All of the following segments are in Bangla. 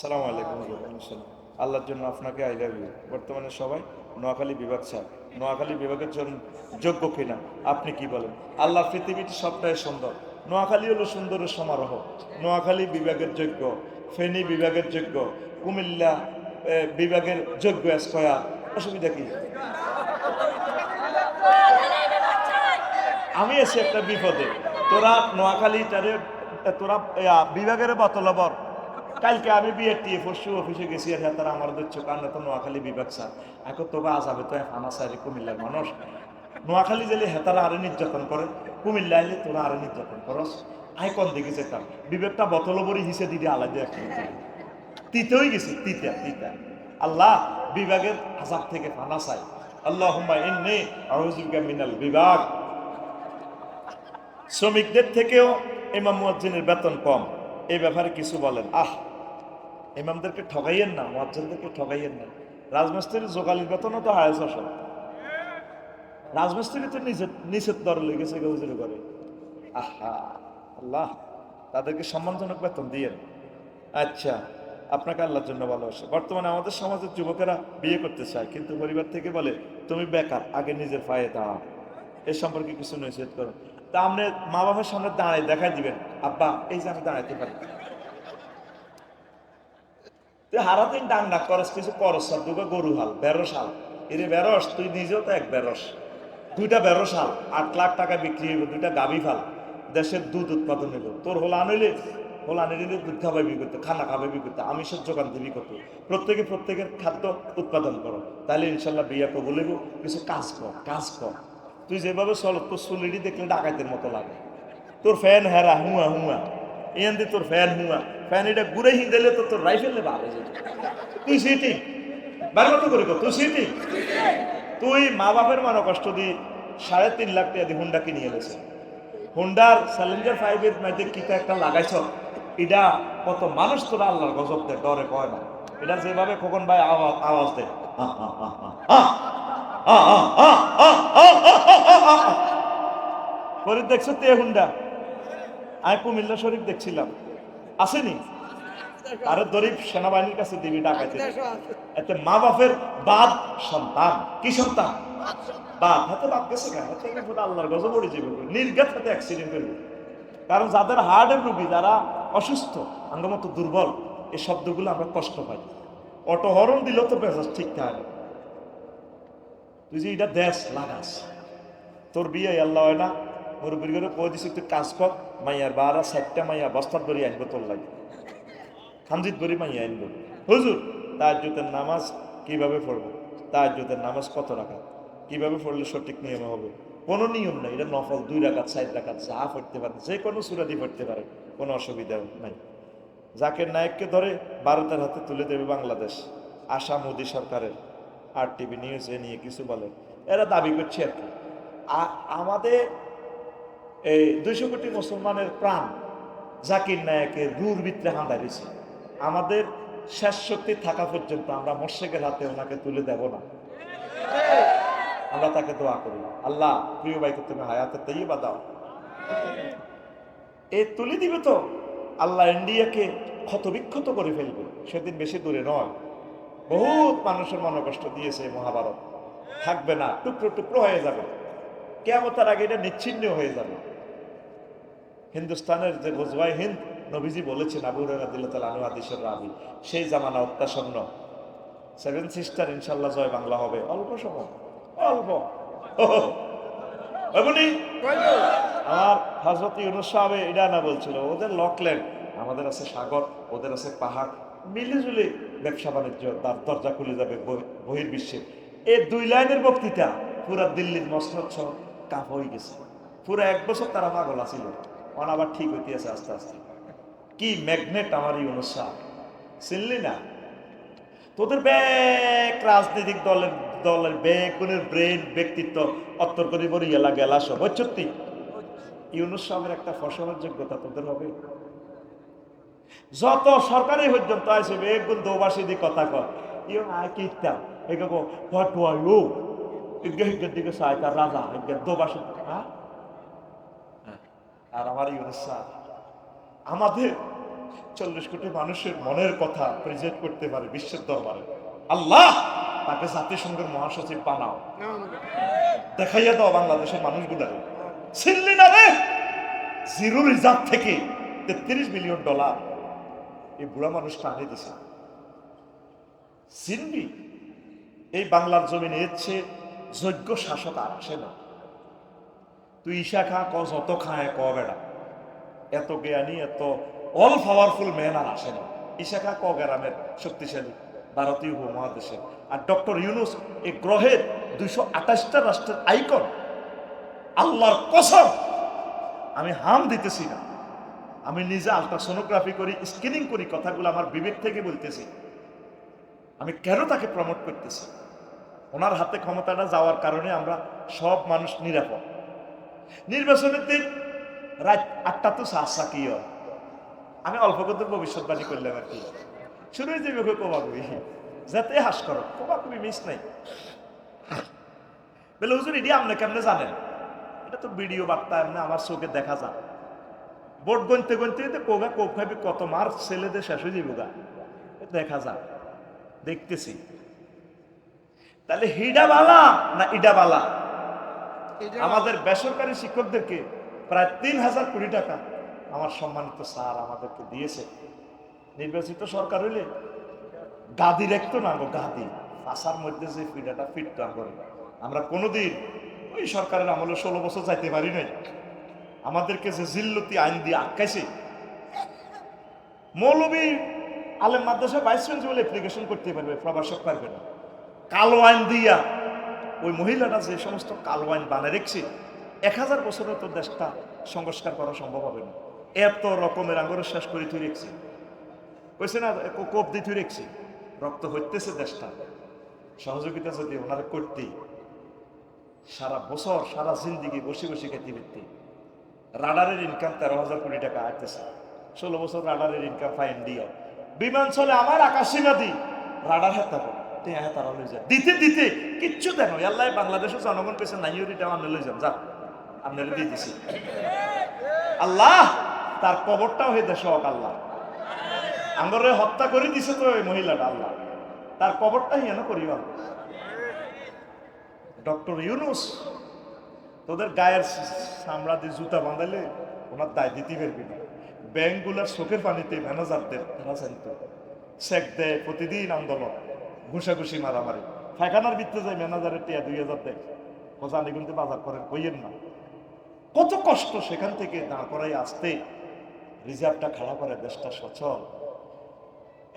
সালাম আলাইকুম। আল্লাহর জন্য আপনাকে আই লাভ ইউ বর্তমানে সবাই নোয়াখালী বিভাগ চায় নোয়াখালী বিভাগের জন্য যোগ্য কিনা? আপনি কি বলেন? আল্লাহ পৃথিবীটি সবটাই সুন্দর। নোয়াখালী হলো সুন্দরের সমারোহ। নোয়াখালী বিভাগের যোগ্য। ফেনী বিভাগের যোগ্য। কুমিল্লা বিভাগের যোগ্য স্কয়ার অসুবিধা কি? আমি এসে একটা বিপদে। তোরা নোয়াখালীটারে তোরা বিভাগের বতলবর। কালকে আমি বিয়ের টিএ পরশু অফিসে গেছি, আর হ্যাঁ তারা আমার দিচ্ছ কারণ তো নোয়াখালী বিভাগ, স্যার। এখন তোকে আজাবে তো ফানা সারি কুমিল্লার মানুষ। নোয়াখালী গেলে হেতারা আরে নির্যাতন করে। কুমিল্লা এলে তোরা আরে নির্যাতন করস। আই কোন দিকে যেতাম? বিবেকটা বতলবরই হিসে দিদি আলাদা একটা তিতেই গেছি, তিতা তিতা। আল্লাহ বিভাগের আজাব থেকে ফানা চাই। আল্লাহ ইন্নি আউযুবিকা মিনাল বিভাগ। শ্রমিকদের থেকেও ইমাম মুয়াজ্জিনের বেতন কম। এই ব্যাপারে কিছু বলেন। আহ, ইমামদেরকে ঠগাইয়েন না, মুয়াজ্জিনদেরকে ঠগাইয়েন না। রাজমিস্ত্রির জোগালির বেতনও তো হায়াস আসল রাজমিস্ত্রি তো নিচের নিচের দর লেগেছে গৌজুরি করে আহা, আল্লাহ, তাদেরকে সম্মানজনক বেতন দিয়েন। আচ্ছা আপনাকে আল্লাহর জন্য ভালোবাসে। বর্তমানে আমাদের সমাজের যুবকেরা বিয়ে করতে চায়, কিন্তু পরিবার থেকে বলে, তুমি বেকার, আগে নিজের পায়ে দাঁড়াও। এ সম্পর্কে কিছু নিষেধ করো তা আপনি মা বাবার সামনে দাঁড়ায় দেখাই দিবেন। আব্বা, এই যে আমি দাঁড়াইতে পারি। তুই হারাদিন ডাং ডাক করস, কিছু করস সব দুটো গরু হাল, বেরস হাল। এরে বেরস, তুই নিজেও তো এক বেরস। দুইটা বেরস হাল, আট লাখ টাকা বিক্রি হইব, দুইটা গাভি ফাল। দেশের দুধ উৎপাদন হইব। তোর হোলা আনইলে হোলা আনিলে দুধ খাবাবি করতে, খানা খাবাবি করতে। আমিষের যোগান দিবি করতে প্রত্যেকে, প্রত্যেকের খাদ্য উৎপাদন করো। তাহলে ইনশাল্লাহ বিয়া কবুল হইব। কিছু কাজ কর কাজ কর। তুই যেভাবে চল তোর চুলিটি দেখলে ডাকাইতের মতো লাগে। তোর ফ্যান হেরা হুয়া হুয়া। এন দি তোর ফ্যান হুয়া। ফ্যান এটা ঘুরে হি দিলে তো তোর রাইফেলে হয়ে তুই সিটি? বার মতো করে তুই সিটি? তুই মা বাপের মানো কষ্ট দি সাড়ে তিন লাখ টাকা দিয়ে হুন্ডা কিনে এনেছে। হুন্ডার স্যালেঞ্জার ফাইভের মধ্যে কিতা একটা লাগাইছ? এটা কত মানুষ তোরা আল্লাহর গজব দেয় ডরে কয় না। এটা যেভাবে খোকন ভাই আওয়াজ আওয়াজ দেয়। আ, আ, আ, আ, করে দেখছ তে হুন্ডা? আমি কুমিল্লা শরীফ দেখছিলাম। আসেনি? আরে দরিব সেনাবাহিনীর কাছে দিবি ডাকাইতে আচ্ছা, আচ্ছা, আচ্ছা। এতে মা বাপের বাপ সন্তান। কি সন্তান? বাপ। হাতে বাপ গেছে আল্লাহর গজ পড়ে যাবে নির্ঘাত হাতে অ্যাক্সিডেন্ট করবে কারণ যাদের হার্টের রুগী যারা অসুস্থ আঙ্গমত দুর্বল এই শব্দগুলো আমরা কষ্ট পাই। অটো হরণ দিলেও তো মেজাজ ঠিক থাকে তুই যে এটা দেশ লাগাস, তোর বিয়ে আল্লাহ হয় না। মুরব্বীর করে কয়ে দিছি, তুই কাজ কর, মাইয়ার বারা সাতটা মাইয়া বস্তার ধরে আনব তোর লাগে। খামজিত ধরে মাইয়া আনব। হুজুর তার জুতের নামাজ কীভাবে পড়ব? তার জুতের নামাজ কত রাখা কীভাবে পড়লে সঠিক নিয়মে হবে? কোনো নিয়ম নাই, এটা নফল, দুই রাখাত সাইড রাখাত যা পড়তে পারে, যে কোনো সুরাদি পড়তে পারে, কোনো অসুবিধা নাই। জাকের নায়ককে ধরে ভারতের হাতে তুলে দেবে বাংলাদেশ, আসাম মোদী সরকারের। আর টিভি নিউজ এ নিয়ে কিছু বলে। এরা দাবি করছে আর কি। আমাদের এই দুইশো কোটি মুসলমানের প্রাণ জাকির নায়কের রুর ভিতরে হাঁদা দিয়েছে আমাদের শেষ শক্তি থাকা পর্যন্ত আমরা মোর্শেকের হাতে ওনাকে তুলে দেব না। আমরা তাকে দোয়া করি। আল্লাহ, প্রিয় ভাইকে তুমি হায়াতে তৈরি বা দাও। এ তুলে দিবে তো। আল্লাহ ইন্ডিয়াকে ক্ষতবিক্ষত করে ফেলবে। সেদিন বেশি দূরে নয়। বহুত মানুষের মনোকষ্ট দিয়েছে মহাভারত। থাকবে না, টুকরো টুকরো হয়ে যাবে। কেমতার আগে এটা নিচ্ছিন্ন হয়ে যাবে। হিন্দুস্তানের যে গোজবাই হিন্দ, নবীজি বলেছেন, আবু আদিসের রাবি, সেই জামানা অত্যাসন্ন। সেভেন সিস্টার ইনশাল্লাহ জয় বাংলা হবে। অল্প সময়, অল্প। আমার হজরত ইউনুস সাহেব এটা না বলছিল, ওদের লকল্যান্ড, আমাদের আছে সাগর, ওদের আছে পাহাড়। মিলেজুলে ব্যবসা বাণিজ্য, তার দরজা খুলে যাবে বহি- বহির্বিশ্বে। এই দুই লাইনের বক্তৃতা পুরা দিল্লির মসনদ সহ কাপ হয়ে গেছে। পুরো এক বছর তারা পাগল আছিল। অন আবার ঠিক হইতে আছে আস্তে আস্তে। কি ম্যাগনেট আমার এই অনুষ্ঠান চিনলি না? তোদের ব্যাক রাজনৈতিক দলের দলের বেগুনের ব্রেন, ব্যক্তিত্ব অত্তর করে বলি এলা গেলা সব সত্যি? ইউনুস একটা ফসলের যোগ্যতা তোদের হবে। যত সরকারি পর্যন্ত আছে বেগুন দোবাসী দিয়ে কথা কর ইজ্ঞে হিজ্ঞের দিকে তার রাজা হিজ্ঞের দোবাসী। হ্যাঁ। আর আমার ইউনুস আমাদের চল্লিশ কোটি মানুষের মনের কথা প্রেজেন্ট করতে পারে বিশ্বের দরবারে। আল্লাহ তাকে জাতিসংঘের মহাসচিব বানাও। দেখাইয়া দাও বাংলাদেশের মানুষগুলারে ছিনলি না রে? জিরো রিজার্ভ থেকে তেত্রিশ মিলিয়ন ডলার। এই বুড়া মানুষটা আনে দিছে। চিনবি এই বাংলার জমিনে এসছে যোগ্য শাসক আর আসে না। তুই ঈশা খা, ক, যত খায়, ক, বেড়া। এত জ্ঞানী, এত অল পাওয়ারফুল ম্যান আর আসে না। ঈশা খা, ক, গ্রামের শক্তিশালী ভারতীয় উপমহাদেশের আর ডক্টর ইউনুস, এই গ্রহের দুইশো আঠাশটা রাষ্ট্রের আইকন। আল্লাহর কসম, আমি হাম দিতেছি না। আমি নিজে আলট্রাসোনোগ্রাফি করি স্ক্রিনিং করি, কথাগুলো আমার বিবেক থেকে বলতেছি। আমি কেন তাকে প্রমোট করতেছি? ওনার হাতে ক্ষমতাটা যাওয়ার কারণে আমরা সব মানুষ নিরাপদ। নির্বাচনের দিন রাত আটটা তো সাহসা কি আমি অল্প কত ভবিষ্যৎবাণী করলাম আর কি। শুরুই যে মুখে কোবাকুবি যাতে হাস করো কোবাকুবি মিস নাই। বলে, হুজুর, এটি আপনি কেমনে জানেন? এটা তো ভিডিও বার্তা, এমনি আমার চোখে দেখা যায়। ভোট গনতে গনতে কোগা কোপ খাবি কত মার ছেলেদের শেষ হয়ে যাব গা। দেখা যাক দেখতেছি। তাহলে হিডা বালা না ইডা বালা? আমাদের বেসরকারি শিক্ষকদেরকে প্রায় তিন হাজার কোটি টাকা আমার সম্মানিত স্যার আমাদেরকে দিয়েছে। নির্বাচিত সরকার হইলে গাদি রাখতো না গো গাদি। আশার মধ্যে যে ফিডাটা ফিট করে। আমরা কোনোদিন ওই সরকারের আমলে ষোলো বছর যাইতে পারি নাই। আমাদেরকে যে জিল্লতি আইন দিয়ে আটকাইছে। মৌলবী আলেম মাদ্রাসা বাইশ প্রিন্সিপাল অ্যাপ্লিকেশন করতে পারবে প্রবাসক পারবে না। কালো আইন দিয়া ওই মহিলাটা যে সমস্ত কালো আইন বানিয়ে রেখছে, এক হাজার বছরের তো দেশটা সংস্কার করা সম্ভব হবে না। এত রকমের আঙ্গুরের শেষ করে তুই রেখছি। কইছে না কোপ দিয়ে তুই রেখছি। রক্ত হইতেছে দেশটা। সহযোগিতা যদি ওনারা করতেই, সারা বছর, সারা জিন্দিগি বসে বসে খেতে ফিরতে রাডারের ইনকাম তেরো হাজার কোটি টাকা আসতেছে ষোলো বছর রাডারের ইনকাম পাই ইন্ডিয়া বিমান চলে আমার আকাশসীমা দি রাডার হাত থাকো হ্যাঁ তারা লই যা দিতে দিতে কিচ্ছু দেন আল্লাহ বাংলাদেশের জনগণ পেছে নাই ওরিটা আপনি লই যান যা। আপনারা দিয়ে দিছি। আল্লাহ, তার কবরটাও হয়ে দেশ আল্লাহ। আমার হত্যা করে দিছে তো ওই মহিলাটা আল্লাহ। তার কবরটা হেন করিও ডক্টর ইউনুস তোদের গায়ের চামড়া দিয়ে জুতা বাঁধালে ওনার দায় দিতে পারবি না। ব্যাংকগুলোর চোখের পানিতে ম্যানেজারদের তারা জানতো চেক দেয় প্রতিদিন আন্দোলন, ঘুষাঘুষি মারামারি। ফাইখানার ভিতরে যায় ম্যানেজারের টিয়া দুই হাজার দেয় ও জানি বাজার করেন, কইয়েন না। কত কষ্ট সেখান থেকে দাঁড় করাই আসতে রিজার্ভটা খাড়া করে দেশটা সচল।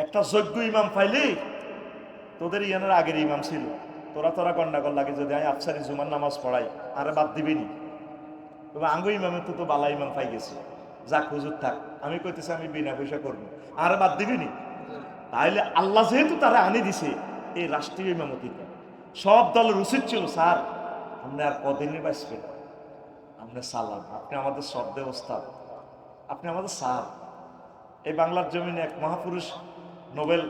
একটা যোগ্য ইমাম পাইলি তোদের ইয়ানের আগের ইমাম ছিল। তোরা তোরা গন্ডাগল লাগে যদি আমি আফসারি জুমার নামাজ পড়াই, আরে বাদ দিবিনি তবে আঙ্গ ইমামে তো তো বালা ইমাম পাই গেছে। যাক, হুজুর থাক। আমি কইতেছি আমি বিনা পয়সা করব। আরে বাদ দিবিনি তাইলে আল্লাহ যেহেতু তারা আনি দিছে, এই রাষ্ট্রীয় ইমামতিতে সব দলের উচিত ছিল, স্যার, আপনি আর কদিনই বাঁচবেন আপনি সালাম, আপনি আমাদের সব ব্যবস্থা আপনি আমাদের স্যার। এই বাংলার জমিনে এক মহাপুরুষ নোবেল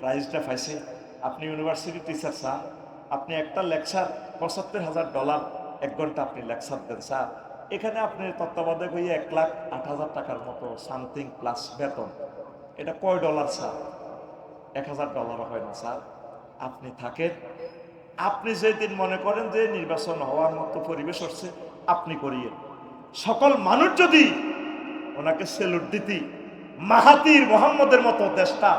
প্রাইজটা পাইছে। আপনি ইউনিভার্সিটি টিচার স্যার। আপনি একটা লেকচার পঁচাত্তর হাজার ডলার, এক ঘণ্টা আপনি লেকচার দেন, স্যার। এখানে আপনি তত্ত্বাবধায়ক হয়ে এক লাখ আট হাজার টাকার মতো সামথিং প্লাস বেতন। এটা কয় ডলার, স্যার? এক হাজার ডলার হয় না, স্যার। আপনি থাকেন। আপনি যেদিন মনে করেন যে নির্বাচন হওয়ার মতো পরিবেশ হচ্ছে, আপনি করিয়ে সকল মানুষ যদি ওনাকে সেলুট দিতি মাহাতির মোহাম্মদের মতো দেশটা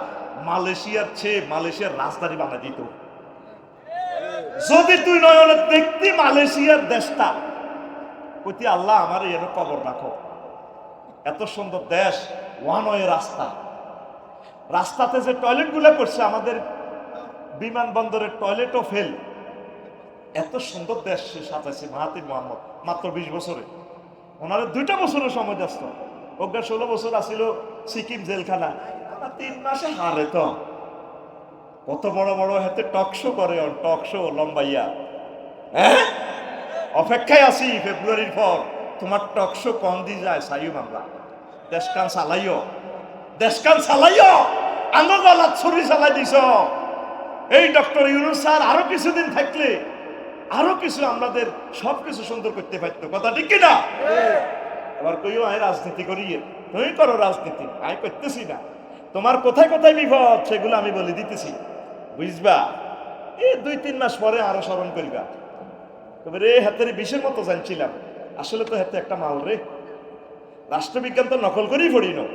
মালয়েশিয়ার চেয়ে মালয়েশিয়ার রাজধানী বানিয়ে দিত। যদি তুই নয়নে দেখতি মালয়েশিয়ার দেশটা, কইতি, আল্লাহ, আমার এর কবর রাখো। এত সুন্দর দেশ ওয়ান ওয়ে রাস্তা। রাস্তাতে যে টয়লেটগুলো করছে, আমাদের বিমানবন্দরের টয়লেটও ফেল এত সুন্দর দেশ সে সাজাইছে মাহাতির মোহাম্মদ, মাত্র বিশ বছরে। ওনার দুইটা বছরের সময় ব্যস্ত। ওকে ষোলো বছর আসিল সিকিম জেলখানা। তিন মাসে হারে তো। কত বড় বড় হাতে টকশো করে টকশো লম্বাইয়া। হ্যাঁ অপেক্ষায় আছি ফেব্রুয়ারির পর। তোমার টকশো কম দিয়ে যায় সাইম আমরা দেশকান চালাইও। দেশকান চালাইও। গলা ছুরি চালাই দিছ। এই ডক্টর ইউনুস স্যার, আরও কিছুদিন থাকলে, আরও কিছু আমাদের সব কিছু সুন্দর করতে পারতো। কথা ঠিক কিনা? এবার কইও, আয় রাজনীতি করিয়ে। তুমি করো রাজনীতি আমি করতেছি না। তোমার কোথায় কোথায় বিপদ, সেগুলো আমি বলে দিতেছি। বুঝবা? এই দুই তিন মাস পরে আরও স্মরণ করিবা। তবে রে হাতের বিষের মতো জানছিলাম। আসলে তো হাতে একটা মাল রে। রাষ্ট্রবিজ্ঞান তো নকল করেই পড়ি না।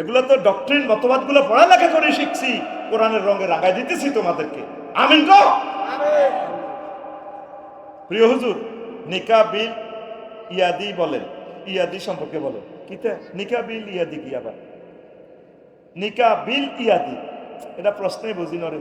এগুলো তো ডক্টরিন মতবাদগুলো পড়ালেখা করে শিখছি। কোরআনের রঙে রাগাই দিতেছি তোমাদেরকে। আমিন গো প্রিয় হুজুর নিকা বিল ইয়াদি বলেন। ইয়াদি সম্পর্কে বলেন। কিতা? নিকা বিল ইয়াদি কি আবার? নিকা বিল ইয়াদি। এটা প্রশ্নে বুঝি নরে